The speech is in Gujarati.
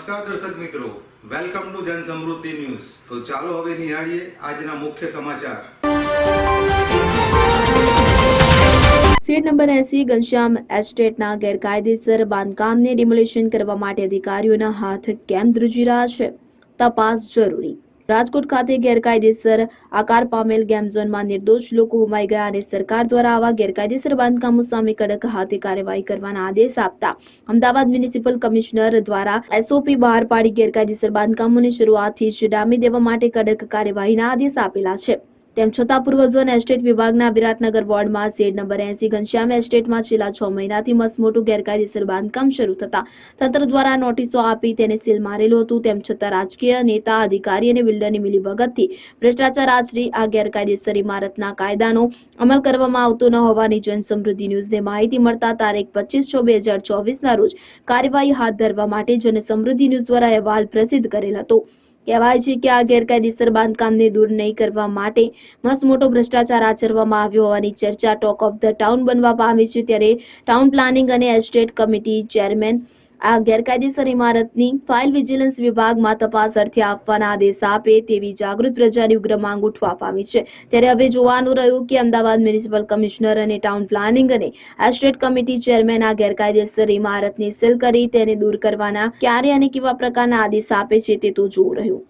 નમસ્કાર દર્શક મિત્રો. વેલકમ ટુ જન સમૃદ્ધિ ન્યૂઝ તો ચાલો હવે નિહાળીએ આજના મુખ્ય સમાચાર. સીટ નંબર એસી, ઘનશ્યામ એસ્ટેટના ગેરકાયદેસર બાંધકામને ડિમોલિશન કરવા માટે અધિકારીઓના હાથ કેમ ધ્રુજી રહ્યા છે? તપાસ જરૂરી. રાજકોટ ખાતે ગેરકાયદેસર આકાર પામેલ ગેમ ઝોનમાં નિર્દોષ લોકો હુમાઈ ગયા અને સરકાર દ્વારા આવા ગેરકાયદેસર બાંધકામો સામે કડક હાથે કાર્યવાહી કરવાના આદેશ આપતા અમદાવાદ મ્યુનિસિપલ કમિશનર દ્વારા એસઓપી બહાર પાડી ગેરકાયદેસર બાંધકામોની શરૂઆતથી જ ડામી દેવા માટે કડક કાર્યવાહીના આદેશ આપેલા છે. તેમ છતાં પૂર્વ એસ્ટેટ વિભાગના વિરાટનગર વોર્ડમાં શેડ નંબર એસી ઘનશ્યામ એસ્ટેટમાં છેલ્લા છ મહિનાથી મસમોટું ગેરકાયદેસર બાંધકામ શરૂ થતા તંત્ર દ્વારા નોટિસો આપી તેને સીલ મારેલું હતું. તેમ છતાં રાજકીય નેતા, અધિકારી અને બિલ્ડરની મિલીભગતથી ભ્રષ્ટાચાર આચરી આ ગેરકાયદેસર ઇમારતના કાયદાનો અમલ કરવામાં આવતો ન હોવાની જનસમૃદ્ધિ ન્યૂઝને માહિતી મળતા તારીખ પચીસ છ બે હજાર ચોવીસના રોજ કાર્યવાહી હાથ ધરવા માટે જનસમૃદ્ધિ ન્યૂઝ દ્વારા અહેવાલ પ્રસિદ્ધ કરેલ હતો. કહેવાય છે કે આ ગેરકાયદેસર બાંધકામને દૂર નહીં કરવા માટે મસ્ત મોટો ભ્રષ્ટાચાર આચરવામાં આવ્યો હોવાની ચર્ચા ટોક ઓફ ધ ટાઉન બનવા પામી છે. ત્યારે ટાઉન પ્લાનિંગ અને એસ્ટેટ કમિટી ચેરમેન આ ગેરકાયદેસર ઇમારતની ફાઇલ વિજિલન્સ વિભાગમાં તપાસ અર્થે આપવાના આદેશ આપે તેવી જાગૃત પ્રજાની ઉગ્ર માંગ ઉઠવા પામી છે. ત્યારે હવે જોવાનું રહ્યું કે અમદાવાદ મ્યુનિસિપલ કમિશનર અને ટાઉન પ્લાનિંગ અને એસ્ટેટ કમિટી ચેરમેન આ ગેરકાયદેસર ઇમારતને સીલ કરી તેને દૂર કરવાના ક્યારે અને કેવા પ્રકારના આદેશ આપે છે તે તો જોવું રહ્યું.